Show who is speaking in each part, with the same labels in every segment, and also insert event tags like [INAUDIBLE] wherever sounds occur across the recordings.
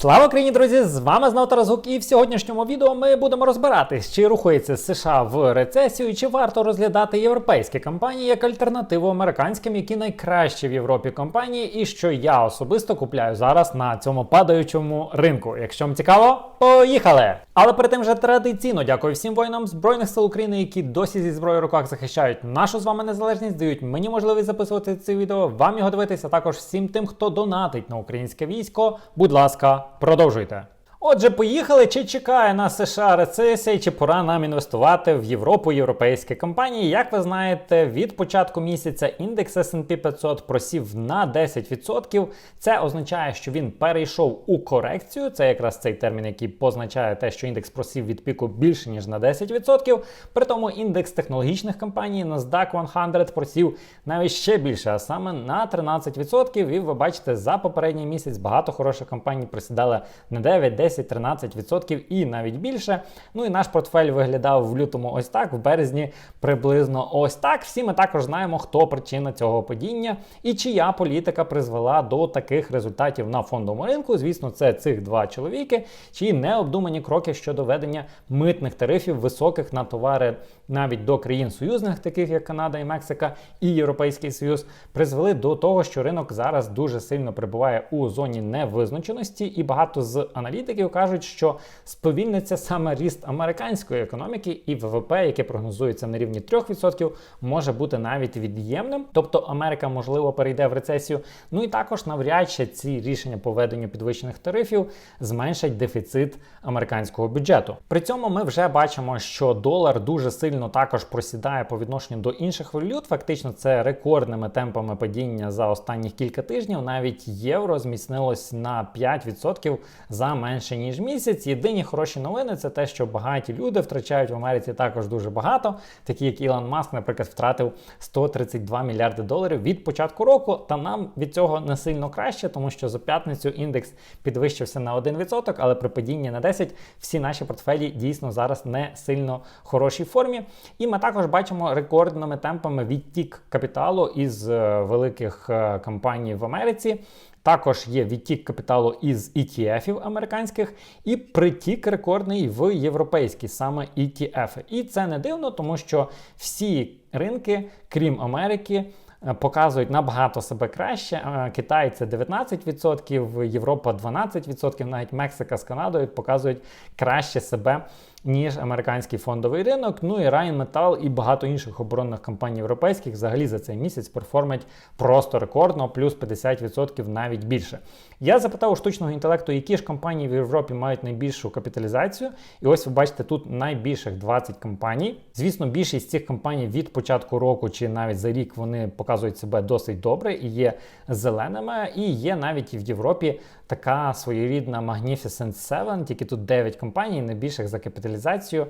Speaker 1: Слава Україні, друзі! З вами знову Тарас Гук, і в сьогоднішньому відео ми будемо розбиратись, чи рухається США в рецесію, чи варто розглядати європейські компанії як альтернативу американським, які найкращі в Європі компанії, і що я особисто купляю зараз на цьому падаючому ринку. Якщо вам цікаво, поїхали! Але перед тим же традиційно дякую всім воїнам Збройних сил України, які досі зі зброєю в руках захищають нашу з вами незалежність, дають мені можливість записувати це відео, вам його дивитися, також всім тим, хто донатить на українське військо. Будь ласка, продовжуйте. Отже, поїхали, чи чекає на США рецесія, чи пора нам інвестувати в Європу європейські компанії. Як ви знаєте, від початку місяця індекс S&P 500 просів на 10%. Це означає, що він перейшов у корекцію. Це якраз цей термін, який позначає те, що індекс просів від піку більше ніж на 10%. При тому індекс технологічних компаній NASDAQ 100 просів навіть ще більше, а саме на 13%. І ви бачите, за попередній місяць багато хороших компаній просідали на 9, 10, 10-13% і навіть більше. Ну і наш портфель виглядав в лютому ось так, в березні приблизно ось так. Всі ми також знаємо, хто причина цього падіння і чия політика призвела до таких результатів на фондовому ринку. Звісно, це цих два чоловіки, чиї необдумані кроки щодо ведення митних тарифів високих на товари навіть до країн-союзних, таких як Канада і Мексика, і Європейський Союз, призвели до того, що ринок зараз дуже сильно перебуває у зоні невизначеності, і багато з аналітиків кажуть, що сповільниться саме ріст американської економіки, і ВВП, яке прогнозується на рівні 3%, може бути навіть від'ємним. Тобто Америка можливо перейде в рецесію. Ну і також навряд чи ці рішення по веденню підвищених тарифів зменшать дефіцит американського бюджету. При цьому ми вже бачимо, що долар дуже сильно також просідає по відношенню до інших валют. Фактично, це рекордними темпами падіння за останні кілька тижнів. Навіть євро зміцнилось на 5% за менше ніж місяць. Єдині хороші новини це те, що багаті люди втрачають в Америці також дуже багато, такі як Ілон Маск, наприклад, втратив 132 мільярди доларів від початку року. Та нам від цього не сильно краще, тому що за п'ятницю індекс підвищився на 1%, але при падінні на 10% всі наші портфелі дійсно зараз не сильно хорошій формі. І ми також бачимо рекордними темпами відтік капіталу із е, великих е, компаній в Америці. Також є відтік капіталу із ETF американських і притік рекордний в європейські саме ETF. І це не дивно, тому що всі ринки, крім Америки, е, Показують набагато себе краще. Китай це 19%, Європа 12%, навіть Мексика з Канадою показують краще себе ніж американський фондовий ринок. Ну і Rheinmetall і багато інших оборонних компаній європейських взагалі за цей місяць перформять просто рекордно, плюс 50% навіть більше. Я запитав у штучного інтелекту, які ж компанії в Європі мають найбільшу капіталізацію. І ось ви бачите тут найбільших 20 компаній. Звісно, більшість цих компаній від початку року чи навіть за рік вони показують себе досить добре і є зеленими. І є навіть в Європі така своєрідна Magnificent 7, тільки тут 9 компаній, найбільших за капіталізацію.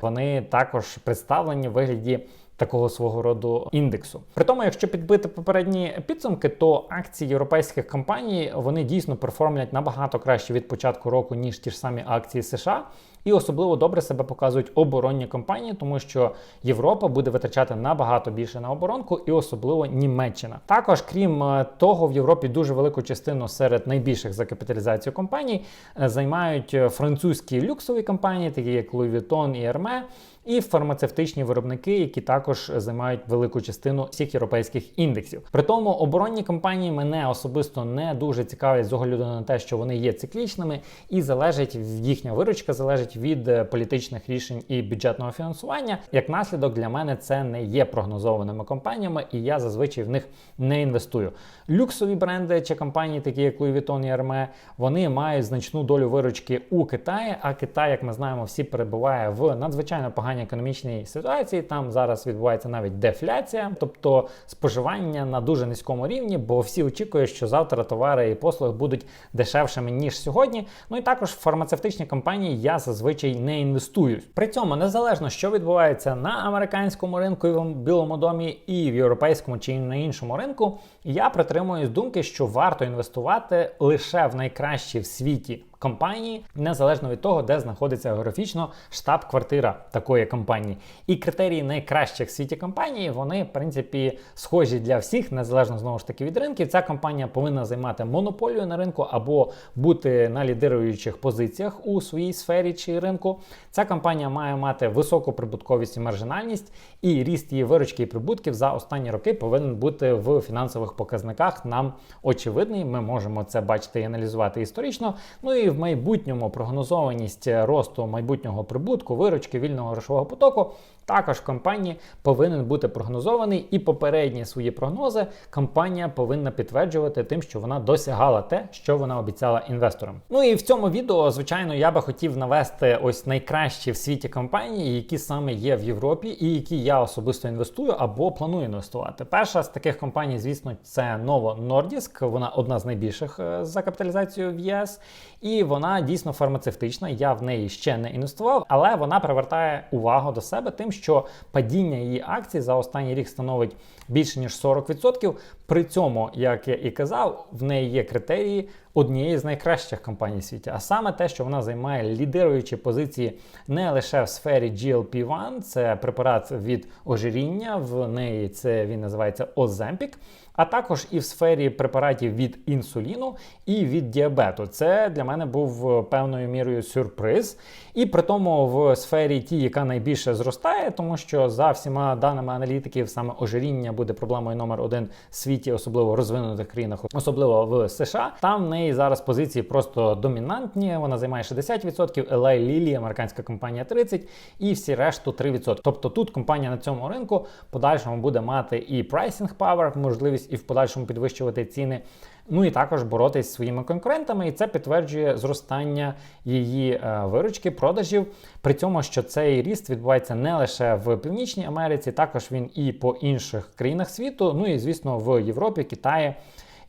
Speaker 1: Вони також представлені в вигляді. Такого свого роду індексу. При тому, якщо підбити попередні підсумки, то акції європейських компаній вони дійсно перформлять набагато краще від початку року, ніж ті ж самі акції США. І особливо добре себе показують оборонні компанії, тому що Європа буде витрачати набагато більше на оборонку, і особливо Німеччина. Також, крім е, того, в Європі дуже велику частину серед найбільших за капіталізацію компаній е, займають е, французькі люксові компанії, такі як Louis Vuitton і Hermès, і фармацевтичні виробники, які також займають велику частину всіх європейських індексів. При тому оборонні компанії мене особисто не дуже цікавлять з огляду на те, що вони є циклічними, і залежить їхня виручка залежить від е, політичних рішень і бюджетного фінансування. Як наслідок для мене це не є прогнозованими компаніями, і я зазвичай в них не інвестую. Люксові бренди чи компанії, такі як Louis Vuitton і Hermès, вони мають значну долю виручки у Китаї. А Китай, як ми знаємо, всі перебуває в надзвичайно поганій поганій економічній ситуації. Там зараз відбувається навіть дефляція, тобто споживання на дуже низькому рівні, бо всі очікують, що завтра товари і послуги будуть дешевшими ніж сьогодні. Ну і також в фармацевтичні компанії я зазвичай не інвестую. При цьому незалежно що відбувається на американському ринку і в білому домі, і в європейському чи на іншому ринку, я притримуюсь думки, що варто інвестувати лише в найкращі в світі компанії, незалежно від того, де знаходиться географічно штаб-квартира такої компанії. І критерії найкращих в світі компанії, вони, в принципі, схожі для всіх, незалежно знову ж таки від ринків. Ця компанія повинна займати монополію на ринку або бути на лідируючих позиціях у своїй сфері чи ринку. Ця компанія має мати високу прибутковість і маржинальність, і ріст її виручки і прибутків за останні роки повинен бути в фінансових показниках. Нам очевидний. Ми можемо це бачити і аналізувати історично. Ну і в майбутньому прогнозованість росту майбутнього прибутку, виручки вільного грошового потоку. Також компанії повинен бути прогнозований, і попередні свої прогнози компанія повинна підтверджувати тим, що вона досягала те, що вона обіцяла інвесторам. Ну і в цьому відео, звичайно, я би хотів навести ось найкращі в світі компанії, які саме є в Європі, і які я особисто інвестую або планую інвестувати. Перша з таких компаній, звісно, це Novo Nordisk. Вона одна з найбільших е, за капіталізацією в ЄС, і вона дійсно фармацевтична. Я в неї ще не інвестував, але вона привертає увагу до себе тим, що падіння її акцій за останній рік становить більше ніж 40%. При цьому, як я і казав, в неї є критерії однієї з найкращих компаній світі, а саме те, що вона займає лідируючі позиції не лише в сфері GLP-1, це препарат від ожиріння, в неї це він називається Ozempic, а також і в сфері препаратів від інсуліну і від діабету. Це для мене був певною мірою сюрприз. І при тому в сфері ті, яка найбільше зростає, тому що за всіма даними аналітиків, саме ожиріння буде проблемою номер один в світі, особливо в розвинутих країнах, особливо в США. Там в неї зараз позиції просто домінантні. Вона займає 60%, LA Lilly, американська компанія 30% і всі решту 3%. Тобто тут компанія на цьому ринку подальшому буде мати і pricing power, можливість і в подальшому підвищувати ціни. Ну і також боротись зі своїми конкурентами, і це підтверджує зростання її е, виручки, продажів. При цьому, що цей ріст відбувається не лише в Північній Америці, також він і по інших країнах світу. Ну і звісно, в Європі, Китаї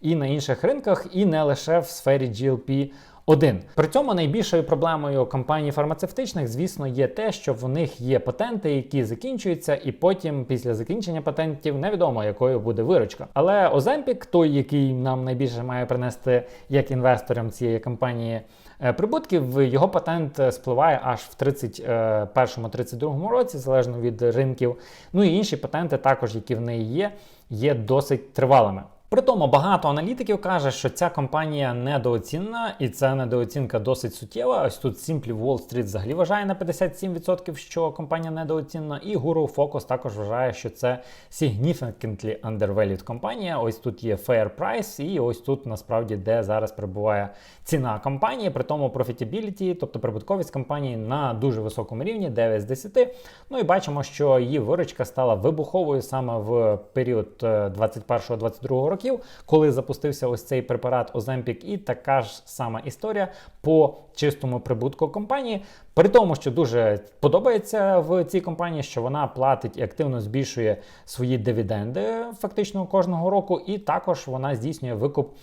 Speaker 1: і на інших ринках, і не лише в сфері GLP один при цьому найбільшою проблемою компаній фармацевтичних, звісно, є те, що в них є патенти, які закінчуються, і потім, після закінчення патентів, невідомо якою буде виручка. Але Оземпік, той, який нам найбільше має принести як інвесторам цієї компанії е, прибутків, його патент е, спливає аж в 31-32 році, залежно від ринків. Ну і інші патенти, також які в неї є, є досить тривалими. При тому багато аналітиків каже, що ця компанія недооцінена, і ця недооцінка досить суттєва. Ось тут Simply Wall Street взагалі вважає на 57%, що компанія недооцінена, і Guru Focus також вважає, що це significantly undervalued компанія. Ось тут є fair price, і ось тут насправді де зараз перебуває ціна компанії, при тому profitability, тобто прибутковість компанії на дуже високому рівні, 9 з 10. Ну і бачимо, що її виручка стала вибуховою саме в період 21-22 років років, коли запустився ось цей препарат Оземпік, і така ж сама історія по чистому прибутку компанії. При тому, що дуже подобається в цій компанії, що вона платить і активно збільшує свої дивіденди фактично кожного року, і також вона здійснює викуп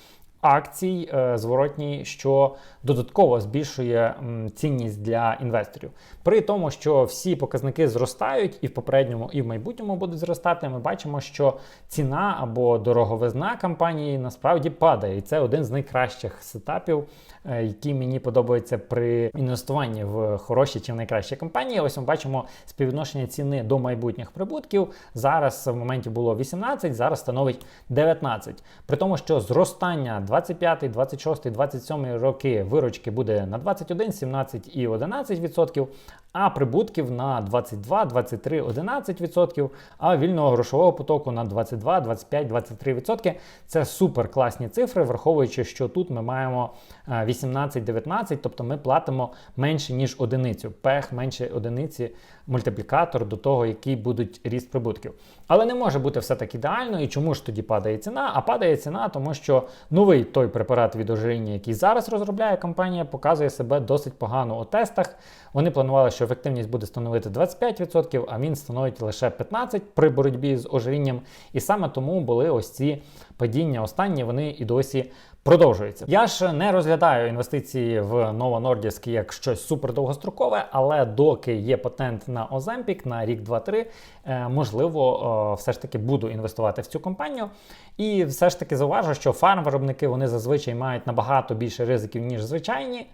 Speaker 1: акцій е, зворотній, що додатково збільшує цінність для інвесторів. При тому, що всі показники зростають і в попередньому, і в майбутньому будуть зростати, ми бачимо, що ціна або дороговизна компанії насправді падає. І це один з найкращих сетапів, е, які мені подобаються при інвестуванні в хороші чи в найкращі компанії. Ось ми бачимо співвідношення ціни до майбутніх прибутків. Зараз в моменті було 18, зараз становить 19. При тому, що зростання 25, 26, 27 роки виручки буде на 21, 17 і 11%, а прибутків на 22, 23, 11%, а вільного грошового потоку на 22, 25, 23%. Це супер класні цифри, враховуючи, що тут ми маємо 18-19, тобто ми платимо менше, ніж одиницю. Пех менше одиниці, мультиплікатор до того, який будуть ріст прибутків. Але не може бути все так ідеально. І чому ж тоді падає ціна? А падає ціна, тому що новий той препарат від ожиріння, який зараз розробляє компанія, показує себе досить погано у тестах. Вони планували, що ефективність буде становити 25%, а він становить лише 15% при боротьбі з ожирінням. І саме тому були ось ці падіння останні, вони і досі продовжуються. Я ж не розглядаю інвестиції в Novo Nordisk як щось супер довгострокове, але доки є патент на Ozempic на рік 2-3, е, можливо, все ж таки буду інвестувати в цю компанію. І все ж таки зауважу, що фарм-виробники вони зазвичай мають набагато більше ризиків, ніж звичайні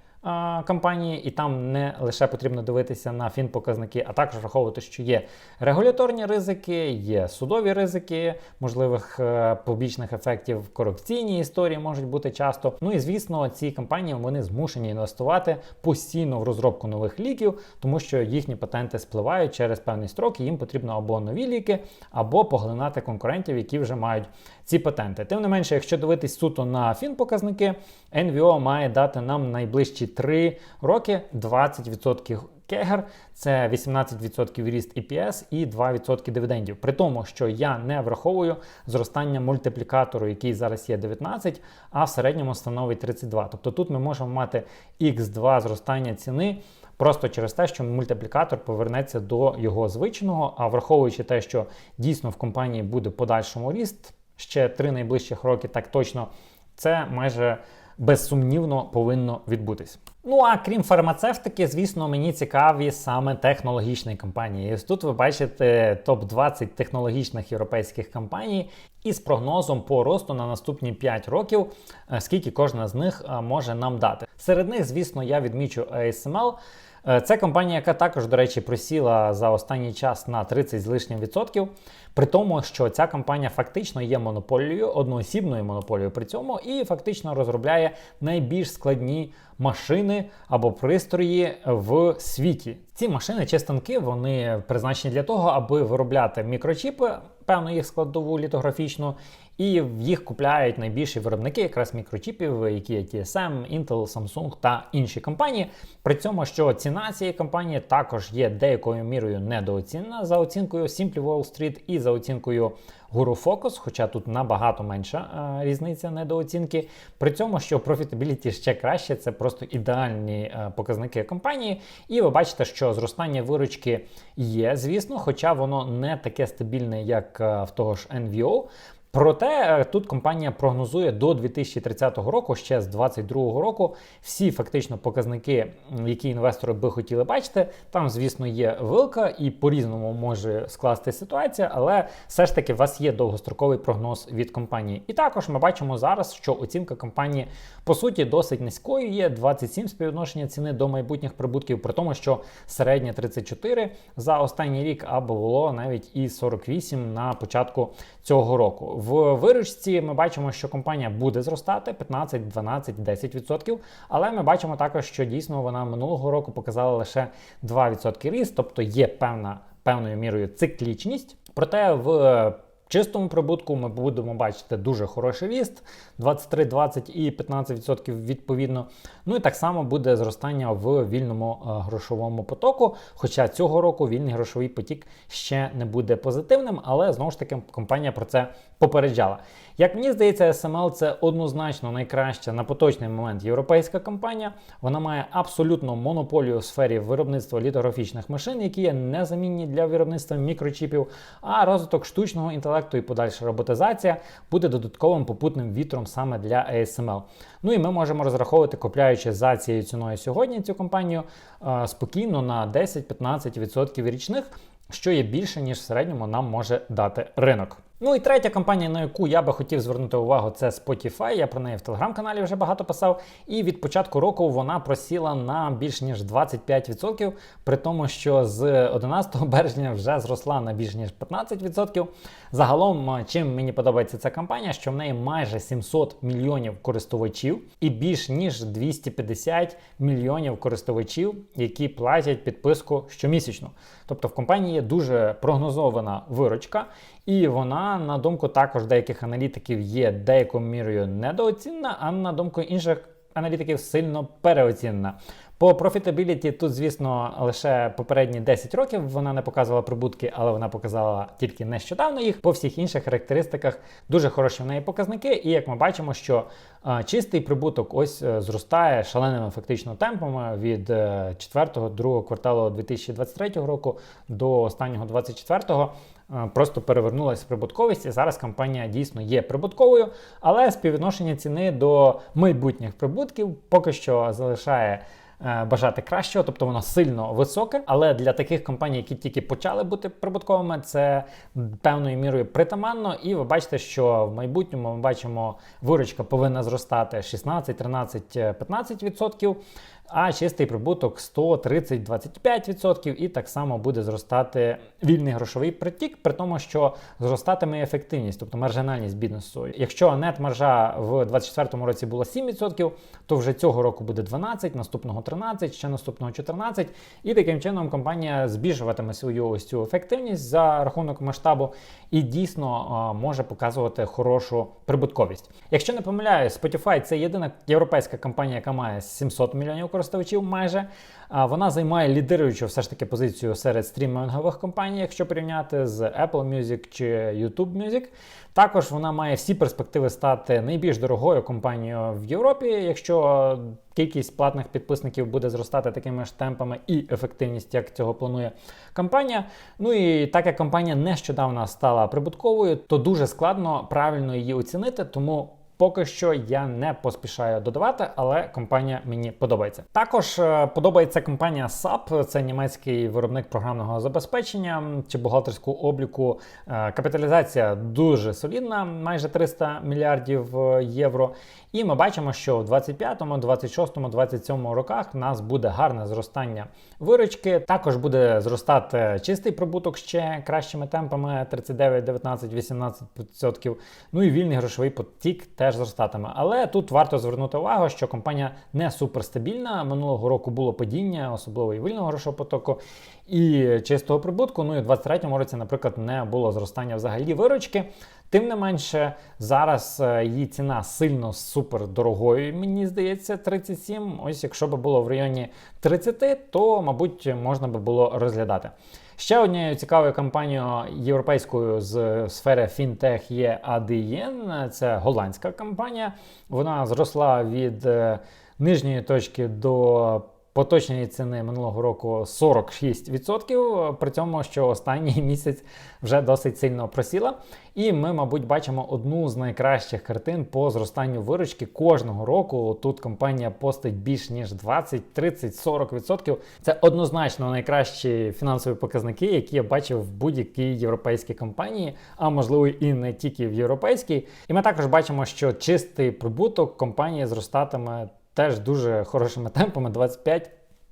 Speaker 1: компанії, і там не лише потрібно дивитися на фінпоказники, а також враховувати, що є регуляторні ризики, є судові ризики, можливих е, побічних ефектів, корупційні історії можуть бути часто. Ну і звісно, ці компанії вони змушені інвестувати постійно в розробку нових ліків, тому що їхні патенти спливають через певний строк, і їм потрібно або нові ліки, або поглинати конкурентів, які вже мають ці патенти. Тим не менше, якщо дивитись суто на фінпоказники, NVO має дати нам найближчі 3 роки 20% кегер, це 18% ріст EPS і 2% дивідендів. При тому, що я не враховую зростання мультиплікатору, який зараз є 19, а в середньому становить 32. Тобто тут ми можемо мати X2 зростання ціни. Просто через те, що мультиплікатор повернеться до його звичного, а враховуючи те, що дійсно в компанії буде подальшому ріст ще три найближчих роки, так точно це майже безсумнівно повинно відбутись. Ну а крім фармацевтики, звісно, мені цікаві саме технологічні компанії. І тут ви бачите топ-20 технологічних європейських компаній із прогнозом по росту на наступні 5 років, е, скільки кожна з них е, може нам дати. Серед них, звісно, я відмічу ASML. Е, Це компанія, яка також, до речі, просіла за останній час на 30 з лишнім відсотків. При тому, що ця компанія фактично є монополією, одноосібною монополією при цьому, і фактично розробляє найбільш складні машини або пристрої в світі. Ці машини чи станки вони призначені для того, аби виробляти мікрочіпи, певну їх складову літографічну, і їх купляють найбільші виробники якраз мікрочіпів, які є TSM, Intel, Samsung та інші компанії. При цьому, що ціна цієї компанії також є деякою мірою недооцінена за оцінкою Simply Wall Street і за оцінкою Guru хоча тут набагато менша а, різниця недооцінки. При цьому, що профітабіліті ще краще, це просто ідеальні а, показники компанії. І ви бачите, що зростання виручки є, звісно, хоча воно не таке стабільне, як а, в того ж NVO. Проте е, тут компанія прогнозує до 2030 року, ще з 2022 року, всі фактично показники, які інвестори би хотіли бачити. Там, звісно, є вилка, і по-різному може скласти ситуація, але все ж таки у вас є довгостроковий прогноз від компанії. І також ми бачимо зараз, що оцінка компанії по суті досить низькою. Є 27 співвідношення ціни до майбутніх прибутків, при тому, що середня 34 за останній рік, або було навіть і 48 на початку цього року. В виручці ми бачимо, що компанія буде зростати 15, 12, 10%, але ми бачимо також, що дійсно вона минулого року показала лише 2% ріст, тобто є певна певною мірою циклічність. Проте в чистому прибутку ми будемо бачити дуже хороший ріст 23, 20 і 15% відповідно. Ну і так само буде зростання в вільному е, грошовому потоку. Хоча цього року вільний грошовий потік ще не буде позитивним, але знову ж таки компанія про це попереджала. Як мені здається, SML це однозначно найкраща на поточний момент європейська компанія. Вона має абсолютно монополію у сфері виробництва літографічних машин, які є незамінні для виробництва мікрочіпів, а розвиток штучного інтелекту і подальша роботизація буде додатковим попутним вітром саме для ASML. Ну і ми можемо розраховувати, купляючи за цією ціною сьогодні цю компанію е, спокійно на 10-15% річних, що є більше, ніж в середньому нам може дати ринок. Ну і третя компанія, на яку я би хотів звернути увагу, це Spotify. Я про неї в телеграм-каналі вже багато писав. І від початку року вона просіла на більш ніж 25%, при тому, що з 11 [LAUGHS] березня вже зросла на більш ніж 15%. Загалом, чим мені подобається ця компанія, що в неї майже 700 мільйонів користувачів і більш ніж 250 мільйонів користувачів, які платять підписку щомісячно. Тобто в компанії є дуже прогнозована виручка, і вона, на думку також деяких аналітиків, є деякою мірою недооцінна, а на думку інших аналітиків сильно переоцінена. По профітабіліті тут, звісно, лише попередні 10 років вона не показувала прибутки, але вона показала тільки нещодавно їх. По всіх інших характеристиках дуже хороші в неї показники. І як ми бачимо, що а, чистий прибуток ось а, зростає шаленими фактично темпами від 4-2 кварталу 2023 року до останнього 24-го. Просто перевернулася прибутковість, і зараз компанія дійсно є прибутковою, але співвідношення ціни до майбутніх прибутків поки що залишає е, бажати кращого, тобто воно сильно високе. Але для таких компаній, які тільки почали бути прибутковими, це певною мірою притаманно. І ви бачите, що в майбутньому ми бачимо, виручка повинна зростати 16, 13, 15%. А чистий прибуток 130-25% і так само буде зростати вільний грошовий притік, при тому, що зростатиме ефективність, тобто маржинальність бізнесу. Якщо нет-маржа в 2024 році була 7%, то вже цього року буде 12%, наступного 13%, ще наступного 14%. І таким чином компанія збільшуватиме свою ось цю ефективність за рахунок масштабу і дійсно може показувати хорошу прибутковість. Якщо не помиляюсь, Spotify це єдина європейська компанія, яка має 700 мільйонів користувачів майже. Вона займає лідируючу все ж таки позицію серед стрімінгових компаній, якщо порівняти з Apple Music чи YouTube Music. Також вона має всі перспективи стати найбільш дорогою компанією в Європі, якщо кількість платних підписників буде зростати такими ж темпами і ефективність, як цього планує компанія. Ну і так як компанія нещодавно стала прибутковою, то дуже складно правильно її оцінити, тому. Поки що я не поспішаю додавати, але компанія мені подобається. Також е, подобається компанія SAP, це німецький виробник програмного забезпечення чи бухгалтерського обліку. Е, капіталізація дуже солідна, майже 300 мільярдів е, євро. І ми бачимо, що в 25, 26, 27 роках в нас буде гарне зростання виручки. Також буде зростати чистий прибуток ще кращими темпами 39, 19, 18%. Ну і вільний грошовий потік теж зростатиме. Але тут варто звернути увагу, що компанія не суперстабільна. Минулого року було падіння, особливо і вільного грошового потоку і чистого прибутку. Ну і в 23-му році, наприклад, не було зростання взагалі виручки. Тим не менше, зараз е, її ціна сильно супер дорогою, мені здається, 37. Ось якщо б було в районі 30, то, мабуть, можна би було розглядати. Ще однією цікавою компанією європейською з сфери фінтех є ADN, це голландська компанія. Вона зросла від е, нижньої точки до поточної ціни минулого року 46%, при цьому, що останній [LAUGHS] місяць вже досить сильно просіла. І ми, мабуть, бачимо одну з найкращих картин по зростанню виручки кожного року. Тут компанія постить більш ніж 20, 30, 40%. Це однозначно найкращі фінансові показники, які я бачив в будь-якій європейській компанії, а можливо і не тільки в європейській. І ми також бачимо, що чистий прибуток компанії зростатиме теж дуже хорошими темпами 25,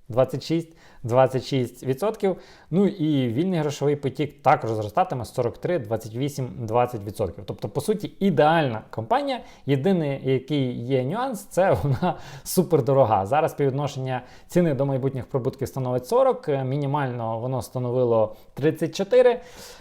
Speaker 1: 26, 26%. Ну і вільний грошовий потік також зростатиме 43, 28, 20%. Тобто, по суті, ідеальна компанія. Єдиний, який є нюанс, це вона [LAUGHS] супердорога. Зараз співвідношення ціни до майбутніх прибутків становить 40, мінімально воно становило 34.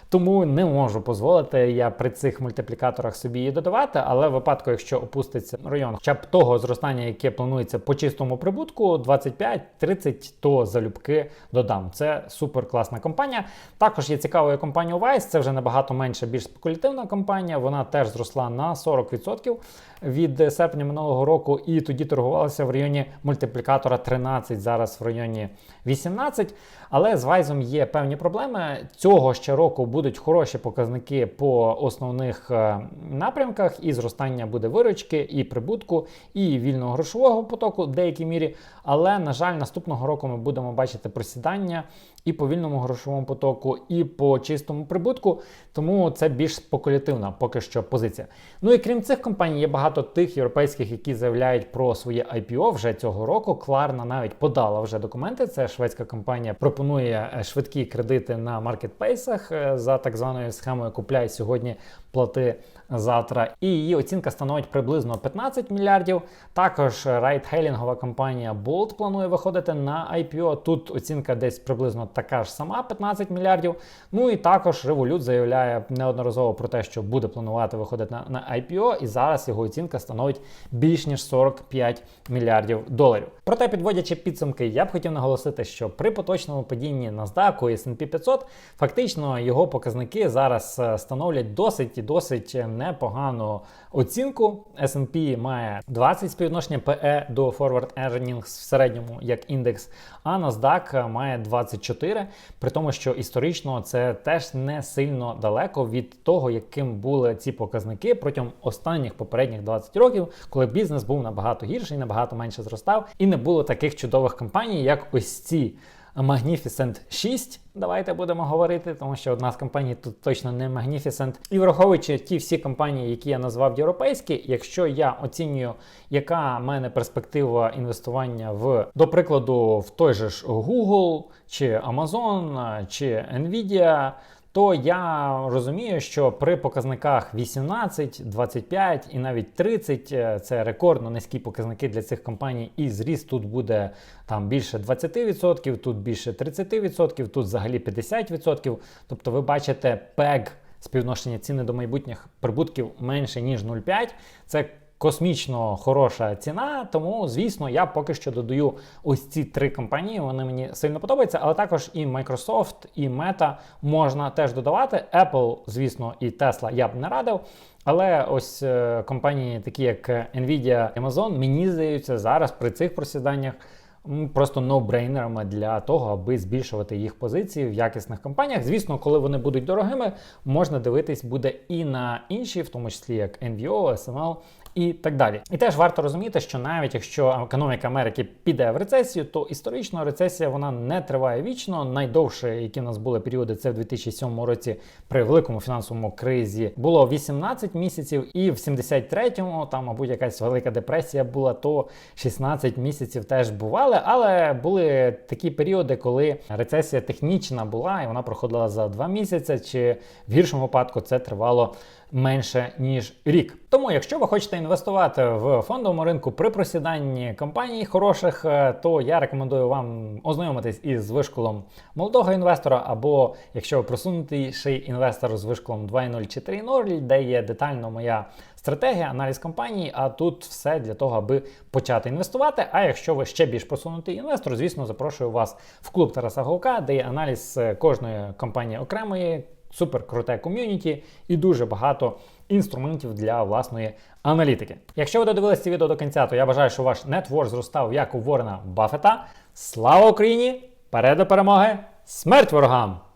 Speaker 1: Тому не можу дозволити я при цих мультиплікаторах собі її додавати, але в випадку, якщо опуститься район хоча б того зростання, яке планується по чистому прибутку, 25-30, то залюбки додам. Це супер класна компанія. Також є цікавою компанія Vice, це вже набагато менша, більш спекулятивна компанія. Вона теж зросла на 40% від серпня минулого року, і тоді торгувалася в районі мультиплікатора 13, зараз в районі 18. Але з Вайзом є певні проблеми. Цього ще року будуть хороші показники по основних е, напрямках, і зростання буде виручки, і прибутку, і вільного грошового потоку в деякій мірі. Але, на жаль, наступного року ми будемо бачити просідання і по вільному грошовому потоку, і по чистому прибутку. Тому це більш спекулятивна поки що позиція. Ну і крім цих компаній, є багато тих європейських, які заявляють про своє IPO вже цього року. Кларна навіть подала вже документи. Це шведська компанія пропонує е, швидкі кредити на маркетплейсах е, за так званою схемою Купляй сьогодні, плати завтра. І її оцінка становить приблизно 15 мільярдів. Також райдхейлінгова компанія Bolt планує виходити на IPO. Тут оцінка десь приблизно така ж сама 15 мільярдів. Ну і також Revolut заявляє неодноразово про те, що буде планувати виходити на, на IPO, і зараз його оцінка становить більш ніж 45 мільярдів доларів. Проте, підводячи підсумки, я б хотів наголосити, що при поточному падінні NASDAQ і S&P 500 фактично його показники зараз е, становлять досить і досить непогану оцінку. S&P має 20 співвідношення PE до Forward Earnings в середньому як індекс, а NASDAQ має 24, при тому, що історично це теж не сильно далеко від того, яким були ці показники протягом останніх попередніх 20 років, коли бізнес був набагато гірший, набагато менше зростав, і не було таких чудових компаній, як ось ці Magnificent 6. Давайте будемо говорити, тому що одна з компаній тут точно не Magnificent. І враховуючи ті всі компанії, які я назвав європейські, якщо я оцінюю, яка в мене перспектива інвестування в, до прикладу, в той же ж Google, чи Amazon, чи Nvidia, то я розумію, що при показниках 18, 25 і навіть 30 е, це рекордно низькі показники для цих компаній, і зріст тут буде там більше 20%, тут більше 30%, тут взагалі 50%. Тобто ви бачите PEG співношення ціни до майбутніх прибутків менше ніж 0,5. Це Космічно хороша ціна, тому звісно, я поки що додаю ось ці три компанії. Вони мені сильно подобаються, але також і Microsoft, і Meta можна теж додавати. Apple, звісно, і Tesla я б не радив. Але ось е, компанії, такі як Nvidia, Amazon, мені здаються зараз при цих просіданнях просто ноу-брейнерами для того, аби збільшувати їх позиції в якісних компаніях. Звісно, коли вони будуть дорогими, можна дивитись буде і на інші, в тому числі як NVO, SML і так далі. І теж варто розуміти, що навіть якщо економіка Америки піде в рецесію, то історично рецесія вона не триває вічно. Найдовше, які в нас були періоди, це в 2007 році при великому фінансовому кризі було 18 місяців, і в 73-му, там, мабуть, якась велика депресія була, то 16 місяців теж бували. Але були такі періоди, коли рецесія технічна була, і вона проходила за 2 місяці, чи в гіршому випадку це тривало менше ніж рік. Тому, якщо ви хочете інвестувати в фондовому ринку при просіданні компаній хороших, е, то я рекомендую вам ознайомитись із вишколом молодого інвестора, або якщо ви просунутіший інвестор з вишколом 2.0 чи 3.0, де є детально моя стратегія, аналіз компанії. А тут все для того, аби почати інвестувати. А якщо ви ще більш просунутий інвестор, звісно, запрошую вас в клуб Тараса Говка, де є аналіз е, кожної компанії окремої супер круте ком'юніті і дуже багато інструментів для власної аналітики. Якщо ви додивилися це відео до кінця, то я бажаю, що ваш нетворк зростав як у Ворона Баффета. Слава Україні! Перед до перемоги! Смерть ворогам!